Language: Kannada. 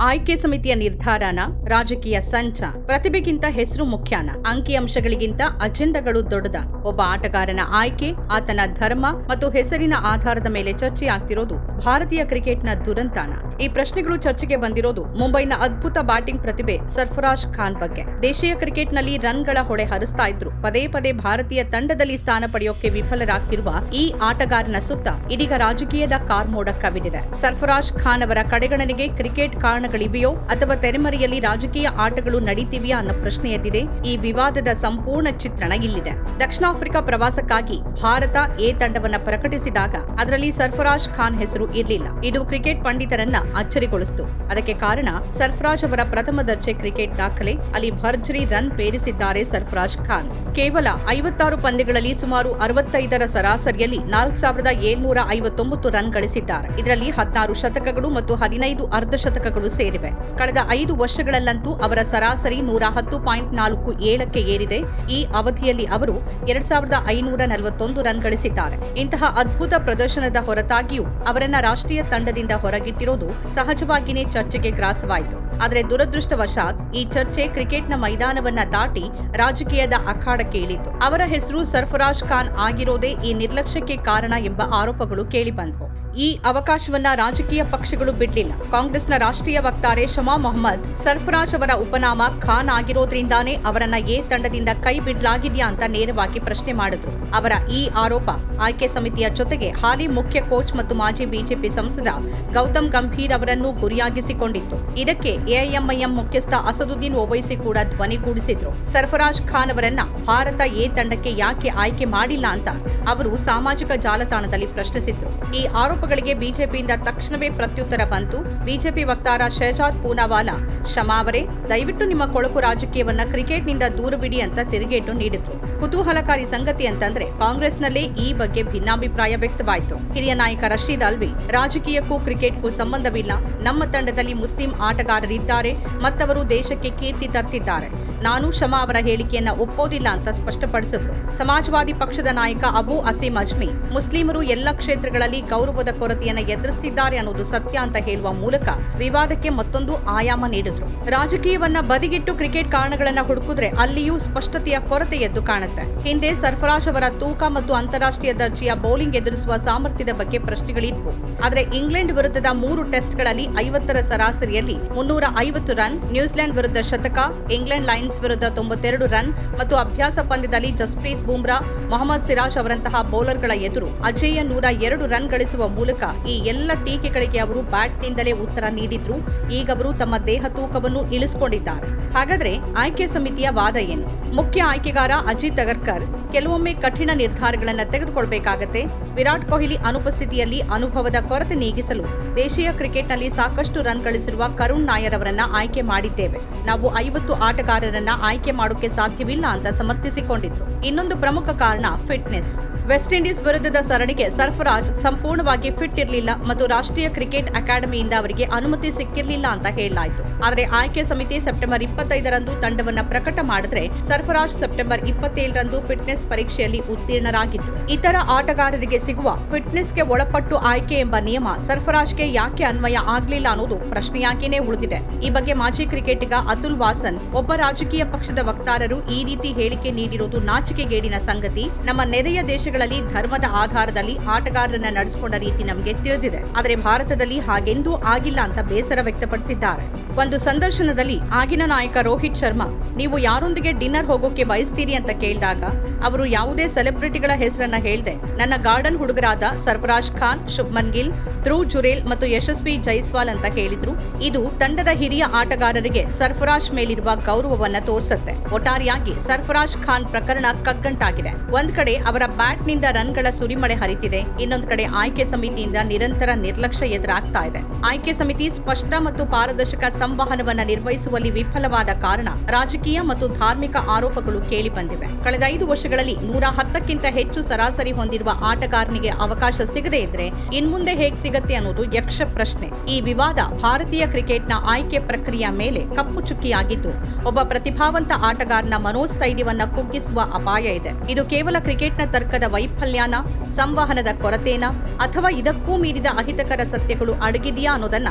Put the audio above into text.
ಆಯ್ಕೆ ಸಮಿತಿಯ ನಿರ್ಧಾರನ ರಾಜಕೀಯ ಸಂಚ. ಪ್ರತಿಭೆಗಿಂತ ಹೆಸರು ಮುಖ್ಯಾನ. ಅಂಕಿಅಂಶಗಳಿಗಿಂತ ಅಜೆಂಡಗಳು ದೊಡ್ಡದ. ಒಬ್ಬ ಆಟಗಾರನ ಆಯ್ಕೆ, ಆತನ ಧರ್ಮ ಮತ್ತು ಹೆಸರಿನ ಆಧಾರದ ಮೇಲೆ ಚರ್ಚೆ ಆಗ್ತಿರೋದು ಭಾರತೀಯ ಕ್ರಿಕೆಟ್ನ ದುರಂತಾನ. ಈ ಪ್ರಶ್ನೆಗಳು ಚರ್ಚೆಗೆ ಬಂದಿರೋದು ಮುಂಬೈನ ಅದ್ಭುತ ಬ್ಯಾಟಿಂಗ್ ಪ್ರತಿಭೆ ಸರ್ಫರಾಜ್ ಖಾನ್ ಬಗ್ಗೆ. ದೇಶೀಯ ಕ್ರಿಕೆಟ್ನಲ್ಲಿ ರನ್ಗಳ ಹೊಳೆ ಹರಿಸ್ತಾ ಇದ್ರು. ಪದೇ ಪದೇ ಭಾರತೀಯ ತಂಡದಲ್ಲಿ ಸ್ಥಾನ ಪಡೆಯೋಕೆ ವಿಫಲರಾಗ್ತಿರುವ ಈ ಆಟಗಾರನ ಸುತ್ತ ಇದೀಗ ರಾಜಕೀಯದ ಕಾರ್ಮೋಡ ಕವಿದಿದೆ. ಸರ್ಫರಾಜ್ ಖಾನ್ ಅವರ ಕಡೆಗಣನೆಗೆ ಕ್ರಿಕೆಟ್ ಕಾರಣಗಳಿವೆಯೋ ಅಥವಾ ತೆರೆಮರೆಯಲ್ಲಿ ರಾಜಕೀಯ ಆಟಗಳು ನಡೀತಿವೆಯಾ ಅನ್ನೋ ಪ್ರಶ್ನೆ ಎದ್ದಿದೆ. ಈ ವಿವಾದದ ಸಂಪೂರ್ಣ ಚಿತ್ರಣ ಇಲ್ಲಿದೆ. ದಕ್ಷಿಣ ಆಫ್ರಿಕಾ ಪ್ರವಾಸಕ್ಕಾಗಿ ಭಾರತ ಎ ತಂಡವನ್ನ ಪ್ರಕಟಿಸಿದಾಗ ಅದರಲ್ಲಿ ಸರ್ಫರಾಜ್ ಖಾನ್ ಹೆಸರು ಇರಲಿಲ್ಲ. ಇದು ಕ್ರಿಕೆಟ್ ಪಂಡಿತರನ್ನ ಅಚ್ಚರಿಗೊಳಿಸಿತು. ಅದಕ್ಕೆ ಕಾರಣ ಸರ್ಫರಾಜ್ ಅವರ ಪ್ರಥಮ ದರ್ಜೆ ಕ್ರಿಕೆಟ್ ದಾಖಲೆ. ಅಲ್ಲಿ ಭರ್ಜರಿ ರನ್ ಪೇರಿಸಿದ್ದಾರೆ ಸರ್ಫರಾಜ್ ಖಾನ್. ಕೇವಲ ಐವತ್ತಾರು ಪಂದ್ಯಗಳಲ್ಲಿ ಸುಮಾರು ಅರವತ್ತೈದರ ಸರಾಸರಿಯಲ್ಲಿ ನಾಲ್ಕು ಸಾವಿರದ ಏಳ್ನೂರ ಐವತ್ತೊಂಬತ್ತು ರನ್ ಗಳಿಸಿದ್ದಾರೆ. ಇದರಲ್ಲಿ ಹದಿನಾರು ಶತಕಗಳು ಮತ್ತು ಹದಿನೈದು ಅರ್ಧ ಶತಕಗಳು ಸೇರಿವೆ. ಕಳೆದ ಐದು ವರ್ಷಗಳಲ್ಲಂತೂ ಅವರ ಸರಾಸರಿ ನೂರ ಹತ್ತು ಪಾಯಿಂಟ್ ನಾಲ್ಕು ಏಳಕ್ಕೆ ಏರಿದೆ. ಈ ಅವಧಿಯಲ್ಲಿ ಅವರು ಎರಡ್ ಸಾವಿರದ ಐನೂರ ನಲವತ್ತೊಂದು ರನ್ ಗಳಿಸಿದ್ದಾರೆ. ಇಂತಹ ಅದ್ಭುತ ಪ್ರದರ್ಶನದ ಹೊರತಾಗಿಯೂ ಅವರನ್ನ ರಾಷ್ಟ್ರೀಯ ತಂಡದಿಂದ ಹೊರಗಿಟ್ಟಿರೋದು ಸಹಜವಾಗಿಯೇ ಚರ್ಚೆಗೆ ಗ್ರಾಸವಾಯಿತು. ಆದರೆ ದುರದೃಷ್ಟವಶಾತ್ ಈ ಚರ್ಚೆ ಕ್ರಿಕೆಟ್ನ ಮೈದಾನವನ್ನ ದಾಟಿ ರಾಜಕೀಯದ ಅಖಾಡಕ್ಕೆ ಇಳಿತು. ಅವರ ಹೆಸರು ಸರ್ಫರಾಜ್ ಖಾನ್ ಆಗಿರೋದೇ ಈ ನಿರ್ಲಕ್ಷ್ಯಕ್ಕೆ ಕಾರಣ ಎಂಬ ಆರೋಪಗಳು ಕೇಳಿಬಂದವು. ಈ ಅವಕಾಶವನ್ನ ರಾಜಕೀಯ ಪಕ್ಷಗಳು ಬಿಡ್ಲಿಲ್ಲ. ಕಾಂಗ್ರೆಸ್ನ ರಾಷ್ಟ್ರೀಯ ವಕ್ತಾರೆ ಶಮಾ ಮೊಹಮ್ಮದ್, ಸರ್ಫರಾಜ್ ಅವರ ಉಪನಾಮ ಖಾನ್ ಆಗಿರೋದ್ರಿಂದಾನೇ ಅವರನ್ನ ಎ ತಂಡದಿಂದ ಕೈ ಬಿಡ್ಲಾಗಿದ್ಯಾ ಅಂತ ನೇರವಾಗಿ ಪ್ರಶ್ನೆ ಮಾಡಿದ್ರು. ಅವರ ಈ ಆರೋಪ ಆಯ್ಕೆ ಸಮಿತಿಯ ಜೊತೆಗೆ ಹಾಲಿ ಮುಖ್ಯ ಕೋಚ್ ಮತ್ತು ಮಾಜಿ ಬಿಜೆಪಿ ಸಂಸದ ಗೌತಮ್ ಗಂಭೀರ್ ಅವರನ್ನು ಗುರಿಯಾಗಿಸಿಕೊಂಡಿತ್ತು. ಇದಕ್ಕೆ ಎಐಎಂಐಎಂ ಮುಖ್ಯಸ್ಥ ಅಸದುದ್ದೀನ್ ಓವೈಸಿ ಕೂಡ ಧ್ವನಿಗೂಡಿಸಿದ್ರು ಸರ್ಫರಾಜ್ ಖಾನ್ ಅವರನ್ನ ಭಾರತ ಎ ತಂಡಕ್ಕೆ ಯಾಕೆ ಆಯ್ಕೆ ಮಾಡಿಲ್ಲ ಅಂತ ಅವರು ಸಾಮಾಜಿಕ ಜಾಲತಾಣದಲ್ಲಿ ಪ್ರಶ್ನಿಸಿದ್ರು. ಈ ಆರೋಪಗಳಿಗೆ ಬಿಜೆಪಿಯಿಂದ ತಕ್ಷಣವೇ ಪ್ರತ್ಯುತ್ತರ ಬಂತು. ಬಿಜೆಪಿ ವಕ್ತಾರ ಶಹಜಾದ್ ಪೂನಾವಾಲಾ ಶಮಾ ಅವರೇ, ದಯವಿಟ್ಟು ನಿಮ್ಮ ಕೊಳಕು ರಾಜಕೀಯವನ್ನ ಕ್ರಿಕೆಟ್ನಿಂದ ದೂರವಿಡಿ ಅಂತ ತಿರುಗೇಟು ನೀಡಿದ್ರು. ಕುತೂಹಲಕಾರಿ ಸಂಗತಿ ಅಂತಂದ್ರೆ ಕಾಂಗ್ರೆಸ್ನಲ್ಲೇ ಈ ಬಗ್ಗೆ ಭಿನ್ನಾಭಿಪ್ರಾಯ ವ್ಯಕ್ತವಾಯಿತು. ಹಿರಿಯ ನಾಯಕ ರಶೀದ್ ಅಲ್ವಿ, ರಾಜಕೀಯಕ್ಕೂ ಕ್ರಿಕೆಟ್ಗೂ ಸಂಬಂಧವಿಲ್ಲ. ನಮ್ಮ ತಂಡದಲ್ಲಿ ಮುಸ್ಲಿಂ ಆಟಗಾರರಿದ್ದಾರೆ. ಮತ್ತವರು ದೇಶಕ್ಕೆ ಕೀರ್ತಿ ತರ್ತಿದ್ದಾರೆ. ನಾನು ಶಮಾ ಅವರ ಹೇಳಿಕೆಯನ್ನ ಒಪ್ಪೋದಿಲ್ಲ ಅಂತ ಸ್ಪಷ್ಟಪಡಿಸಿದ್ರು. ಸಮಾಜವಾದಿ ಪಕ್ಷದ ನಾಯಕ ಅಬು ಅಸೀಂ ಅಜ್ಮಿ ಮುಸ್ಲಿಮರು ಎಲ್ಲ ಕ್ಷೇತ್ರಗಳಲ್ಲಿ ಗೌರವದ ಕೊರತೆಯನ್ನ ಎದುರಿಸುತ್ತಿದ್ದಾರೆ ಅನ್ನೋದು ಸತ್ಯ ಅಂತ ಹೇಳುವ ಮೂಲಕ ವಿವಾದಕ್ಕೆ ಮತ್ತೊಂದು ಆಯಾಮ ನೀಡಿದ್ರು. ರಾಜಕೀಯವನ್ನ ಬದಿಗಿಟ್ಟು ಕ್ರಿಕೆಟ್ ಕಾರಣಗಳನ್ನ ಹುಡುಕಿದ್ರೆ ಅಲ್ಲಿಯೂ ಸ್ಪಷ್ಟತೆಯ ಕೊರತೆ ಎದ್ದು ಕಾಣುತ್ತೆ. ಹಿಂದೆ ಸರ್ಫರಾಜ್ ಅವರ ತೂಕ ಮತ್ತು ಅಂತಾರಾಷ್ಟ್ರೀಯ ದರ್ಜೆಯ ಬೌಲಿಂಗ್ ಎದುರಿಸುವ ಸಾಮರ್ಥ್ಯದ ಬಗ್ಗೆ ಪ್ರಶ್ನೆಗಳಿದ್ವು. ಆದರೆ ಇಂಗ್ಲೆಂಡ್ ವಿರುದ್ಧದ ಮೂರು ಟೆಸ್ಟ್ಗಳಲ್ಲಿ ಐವತ್ತರ ಸರಾಸರಿಯಲ್ಲಿ ಮುನ್ನೂರ ಐವತ್ತು ರನ್, ನ್ಯೂಜಿಲೆಂಡ್ ವಿರುದ್ಧ ಶತಕ, ಇಂಗ್ಲೆಂಡ್ ಲಯನ್ಸ್ ವಿರುದ್ಧ ತೊಂಬತ್ತೆರಡು ರನ್ ಮತ್ತು ಅಭ್ಯಾಸ ಪಂದ್ಯದಲ್ಲಿ ಜಸ್ಪ್ರೀತ್ ಬೂಮ್ರಾ, ಮೊಹಮ್ಮದ್ ಸಿರಾಜ್ ಅವರಂತಹ ಬೌಲರ್ಗಳ ಎದುರು ಅಜೇಯ ನೂರ ಎರಡು ರನ್ ಗಳಿಸುವ ಮೂಲಕ ಈ ಎಲ್ಲ ಟೀಕೆಗಳಿಗೆ ಅವರು ಬ್ಯಾಟ್ನಿಂದಲೇ ಉತ್ತರ ನೀಡಿದ್ರು. ಈಗ ಅವರು ತಮ್ಮ ದೇಹ ತೂಕವನ್ನು ಇಳಿಸಿಕೊಂಡಿದ್ದಾರೆ. ಹಾಗಾದ್ರೆ ಆಯ್ಕೆ ಸಮಿತಿಯ ವಾದ ಏನು? ಮುಖ್ಯ ಆಯ್ಕೆಗಾರ ಅಜಿತ್ ಅಗರ್ಕರ್ ಕೆಲವೊಮ್ಮೆ ಕಠಿಣ ನಿರ್ಧಾರಗಳನ್ನ ತೆಗೆದುಕೊಳ್ಬೇಕಾಗತ್ತೆ. ವಿರಾಟ್ ಕೊಹ್ಲಿ ಅನುಪಸ್ಥಿತಿಯಲ್ಲಿ ಅನುಭವದ ಕೊರತೆ ನೀಗಿಸಲು ದೇಶೀಯ ಕ್ರಿಕೆಟ್ನಲ್ಲಿ ಸಾಕಷ್ಟು ರನ್ ಗಳಿಸಿರುವ ಕರುಣ್ ನಾಯರ್ ಅವರನ್ನ ಆಯ್ಕೆ ಮಾಡಿದ್ದೇವೆ. ನಾವು ಐವತ್ತು ಆಟಗಾರರನ್ನ ಆಯ್ಕೆ ಮಾಡೋಕೆ ಸಾಧ್ಯವಿಲ್ಲ ಅಂತ ಸಮರ್ಥಿಸಿಕೊಂಡಿದ್ರು. ಇನ್ನೊಂದು ಪ್ರಮುಖ ಕಾರಣ ಫಿಟ್ನೆಸ್. ವೆಸ್ಟ್ ಇಂಡೀಸ್ ವಿರುದ್ಧದ ಸರಣಿಗೆ ಸರ್ಫರಾಜ್ ಸಂಪೂರ್ಣವಾಗಿ ಫಿಟ್ ಇರಲಿಲ್ಲ ಮತ್ತು ರಾಷ್ಟ್ರೀಯ ಕ್ರಿಕೆಟ್ ಅಕಾಡೆಮಿಯಿಂದ ಅವರಿಗೆ ಅನುಮತಿ ಸಿಕ್ಕಿರಲಿಲ್ಲ ಅಂತ ಹೇಳಲಾಯಿತು. ಆದರೆ ಆಯ್ಕೆ ಸಮಿತಿ ಸೆಪ್ಟೆಂಬರ್ ಇಪ್ಪತ್ತೈದರಂದು ತಂಡವನ್ನ ಪ್ರಕಟ ಮಾಡಿದ್ರೆ ಸರ್ಫರಾಜ್ ಸೆಪ್ಟೆಂಬರ್ ಇಪ್ಪತ್ತೇಳರಂದು ಫಿಟ್ನೆಸ್ ಪರೀಕ್ಷೆಯಲ್ಲಿ ಉತ್ತೀರ್ಣರಾಗಿತ್ತು ಇತರ ಆಟಗಾರರಿಗೆ ಸಿಗುವ ಫಿಟ್ನೆಸ್ಗೆ ಒಳಪಟ್ಟು ಆಯ್ಕೆ ಎಂಬ ನಿಯಮ ಸರ್ಫರಾಜ್ಗೆ ಯಾಕೆ ಅನ್ವಯ ಆಗಲಿಲ್ಲ ಅನ್ನೋದು ಪ್ರಶ್ನೆಯಾಗಿಯೇ ಉಳಿದಿದೆ. ಈ ಬಗ್ಗೆ ಮಾಜಿ ಕ್ರಿಕೆಟಿಗ ಅತುಲ್ ವಾಸನ್, ಒಬ್ಬ ರಾಜಕೀಯ ಪಕ್ಷದ ವಕ್ತಾರರು ಈ ರೀತಿ ಹೇಳಿಕೆ ನೀಡಿರುವುದು ನಾಚಿಕೆಗೇಡಿನ ಸಂಗತಿ. ನಮ್ಮ ನೆರೆಯ ದೇಶಗಳಲ್ಲಿ ಧರ್ಮದ ಆಧಾರದಲ್ಲಿ ಆಟಗಾರರನ್ನ ನಡೆಸಿಕೊಂಡ ರೀತಿ ನಮಗೆ ತಿಳಿದಿದೆ. ಆದರೆ ಭಾರತದಲ್ಲಿ ಹಾಗೆಂದೂ ಆಗಿಲ್ಲ ಅಂತ ಬೇಸರ ವ್ಯಕ್ತಪಡಿಸಿದ್ದಾರೆ. ಒಂದು ಸಂದರ್ಶನದಲ್ಲಿ ಆಗಿನ ನಾಯಕ ರೋಹಿತ್ ಶರ್ಮಾ, ನೀವು ಯಾರೊಂದಿಗೆ ಡಿನ್ನರ್ ಹೋಗೋಕೆ ಬಯಸ್ತೀರಿ ಅಂತ ಕೇಳಿದಾಗ ಅವರು ಯಾವುದೇ ಸೆಲೆಬ್ರಿಟಿಗಳ ಹೆಸರನ್ನ ಹೇಳದೆ. ನನ್ನ ಗಾರ್ಡನ್ ಹುಡುಗರಾದ ಸರ್ಫರಾಜ್ ಖಾನ್, ಶುಭ್ಮನ್ ಗಿಲ್, ಧ್ರುವ್ ಜುರೇಲ್ ಮತ್ತು ಯಶಸ್ವಿ ಜೈಸ್ವಾಲ್ ಅಂತ ಹೇಳಿದ್ರು. ಇದು ತಂಡದ ಹಿರಿಯ ಆಟಗಾರರಿಗೆ ಸರ್ಫರಾಜ್ ಮೇಲಿರುವ ಗೌರವವನ್ನ ತೋರಿಸುತ್ತೆ. ಒಟ್ಟಾರೆಯಾಗಿ ಸರ್ಫರಾಜ್ ಖಾನ್ ಪ್ರಕರಣ ಕಗ್ಗಂಟಾಗಿದೆ. ಒಂದ್ ಕಡೆ ಅವರ ಬ್ಯಾಟ್ನಿಂದ ರನ್ಗಳ ಸುರಿಮಳೆ ಹರಿತಿದೆ. ಇನ್ನೊಂದ್ ಕಡೆ ಆಯ್ಕೆ ಸಮಿತಿಯಿಂದ ನಿರಂತರ ನಿರ್ಲಕ್ಷ್ಯ ಎದುರಾಗ್ತಾ ಇದೆ. ಆಯ್ಕೆ ಸಮಿತಿ ಸ್ಪಷ್ಟ ಮತ್ತು ಪಾರದರ್ಶಕ ಸಂವಹನವನ್ನ ನಿರ್ವಹಿಸುವಲ್ಲಿ ವಿಫಲವಾದ ಕಾರಣ ರಾಜಕೀಯ ಮತ್ತು ಧಾರ್ಮಿಕ ಆರೋಪಗಳು ಕೇಳಿ ಬಂದಿವೆ. ಕಳೆದ ಐದು ವರ್ಷಗಳಲ್ಲಿ ನೂರ ಹತ್ತಕ್ಕಿಂತ ಹೆಚ್ಚು ಸರಾಸರಿ ಹೊಂದಿರುವ ಆಟಗಾರನಿಗೆ ಅವಕಾಶ ಸಿಗದೇ ಇದ್ರೆ ಇನ್ಮುಂದೆ ಹೇಗ್ ಸಿಗತ್ತೆ ಅನ್ನೋದು ಯಕ್ಷ ಪ್ರಶ್ನೆ. ಈ ವಿವಾದ ಭಾರತೀಯ ಕ್ರಿಕೆಟ್ನ ಆಯ್ಕೆ ಪ್ರಕ್ರಿಯೆ ಮೇಲೆ ಕಪ್ಪು ಚುಕ್ಕಿಯಾಗಿದ್ದು, ಒಬ್ಬ ಪ್ರತಿಭಾವಂತ ಆಟಗಾರನ ಮನೋಸ್ಥೈರ್ಯವನ್ನ ಕುಗ್ಗಿಸುವ ಅಪಾಯ ಇದೆ. ಇದು ಕೇವಲ ಕ್ರಿಕೆಟ್ನ ತರ್ಕದ ವೈಫಲ್ಯನ, ಸಂವಹನದ ಕೊರತೆನಾ ಅಥವಾ ಇದಕ್ಕೂ ಮೀರಿದ ಅಹಿತಕರ ಸತ್ಯಗಳು ಅಡಗಿದೆಯಾ ಅನ್ನೋದನ್ನ